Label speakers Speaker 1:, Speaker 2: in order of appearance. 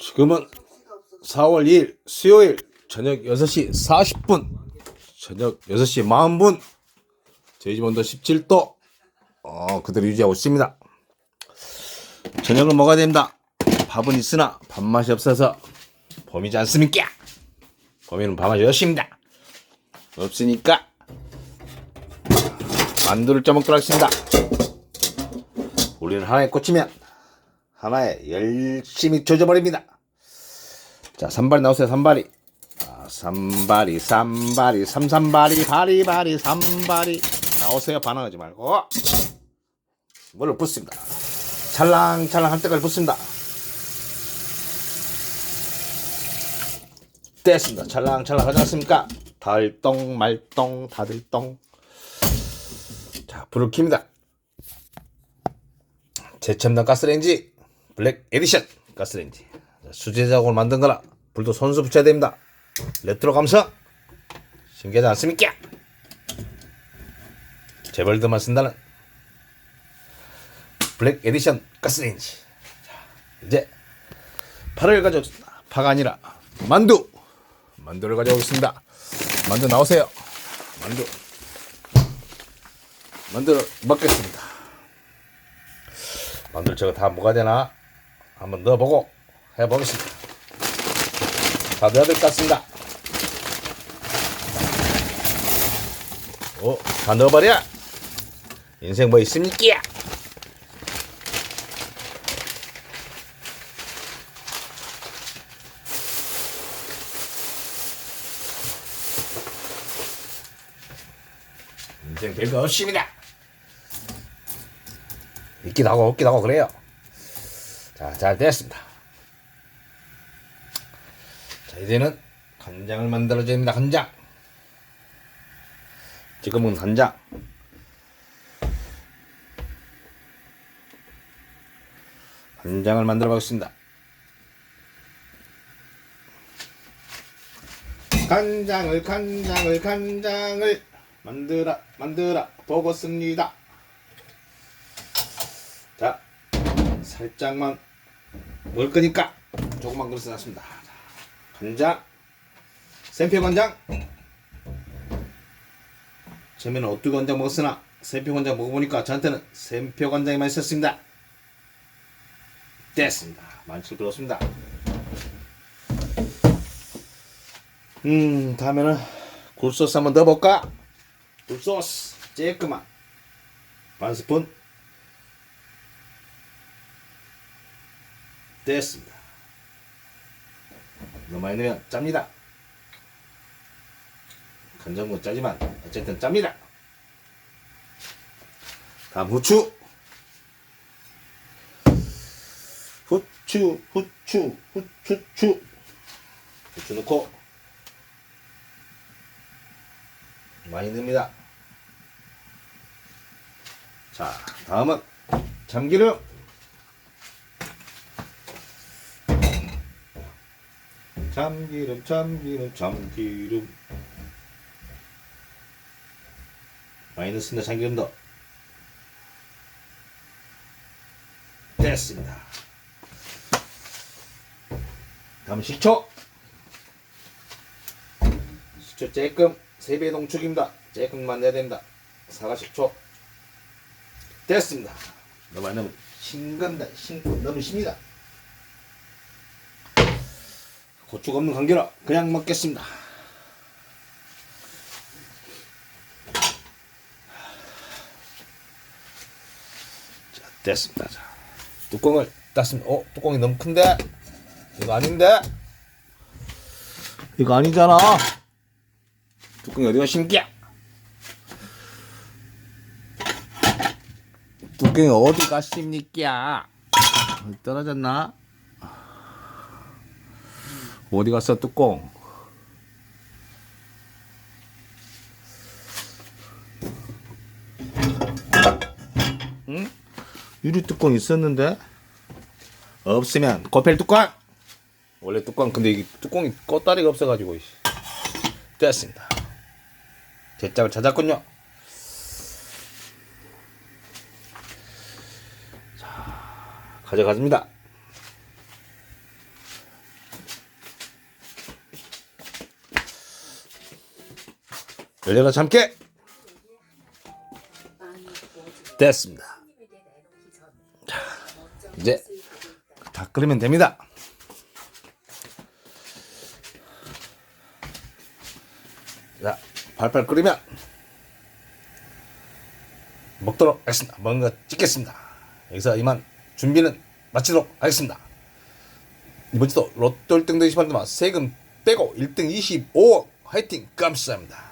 Speaker 1: 지금은 4월 2일 수요일 저녁 6시 40분 저녁 6시 40분 저희 집 온도 17도 어, 그대로 유지하고 있습니다. 저녁을 먹어야 됩니다. 밥은 있으나 밥맛이 없어서 봄이지 않습니까? 봄에는 밥맛이 없습니다. 없으니까 만두를 쪄먹도록 하겠습니다. 우리는 하나에 꽂히면 하나에 열심히 조져버립니다. 자, 산발이 나오세요, 산발이. 아, 산발이, 산발이, 삼산발이, 바리바리, 산발이. 나오세요, 반항하지 말고. 물을 붓습니다. 찰랑찰랑 할 때까지 붓습니다. 됐습니다. 찰랑찰랑 하지 않습니까? 달똥, 말똥, 다들똥. 자, 불을 킵니다. 제첨단 가스레인지 블랙 에디션 가스레인지. 수제 작업을 만든 거라 불도 손수 붙여야 됩니다. 레트로 감성. 신기하지 않습니까? 제벌드만 쓴다는 블랙 에디션 가스레인지. 자, 이제 파를 가져오겠습니다. 파가 아니라 만두. 만두를 가져오겠습니다. 만두 나오세요. 만두. 만두를 먹겠습니다. 만두를 제가 다 뭐가 되나 한번 넣어보고 해보겠습니다. 다 넣어야 될 것 같습니다. 오, 다 넣어버려! 인생 뭐 있습니까? 인생 별거 없습니다. 있기도 하고 없기도 하고 그래요. 자, 잘 됐습니다. 자, 이제는 간장을 만들어줘야 됩니다. 간장. 지금은 간장. 간장을 만들어 보겠습니다. 간장을 간장을 간장을 만들어 만들어 보겠습니다. 자, 살짝만 먹을 거니까 조금만 그릇 놨습니다. 간장, 샘표 간장. 처음에는 오뚜기 간장 먹었으나 샘표 간장 먹어보니까 저한테는 샘표 간장이 맛있었습니다. 됐습니다. 많이 들었습니다. 음, 다음에는 굴소스 한번 넣어볼까? 굴소스, 쬐끄만. 반 스푼. 됐습니다. 너무 많이 넣으면 짭니다. 간장은 짜지만 어쨌든 짭니다. 다음 후추. 후추, 후추, 후추추. 후추 넣고 많이 넣습니다. 자, 다음은 참기름. 참기름 참기름 참기름. 많이 넣습니다 참기름도. 됐습니다. 다음 식초. 식초 조금 3배 농축입니다. 조금만 내야 됩니다. 사과 식초. 됐습니다. 너무 많이 넣으면 싱간다. 싱 너무 심니다 고추가 없는 관계라 그냥 먹겠습니다. 자, 됐습니다. 자, 뚜껑을 땄습니다. 어, 뚜껑이 너무 큰데? 이거 아닌데? 이거 아니잖아. 뚜껑이 어디 가십니까? 뚜껑이 어디 가십니까? 떨어졌나? 어디 갔어 뚜껑? 응? 유리 뚜껑 있었는데 없으면 고펠 뚜껑. 원래 뚜껑 근데 이게 뚜껑이 껐다리가 없어가지고. 됐습니다. 제 짝을 찾았군요. 자 가져가집니다. 열려라 참깨 됐습니다. 자, 이제 다 끓이면 됩니다. 자, 팔팔 끓이면 먹도록 하겠습니다. 뭔가 찍겠습니다. 여기서 이만 준비는 마치도록 하겠습니다. 이번 주도 로또 1등 되시면 세금 빼고 1등 25억 화이팅 감사합니다.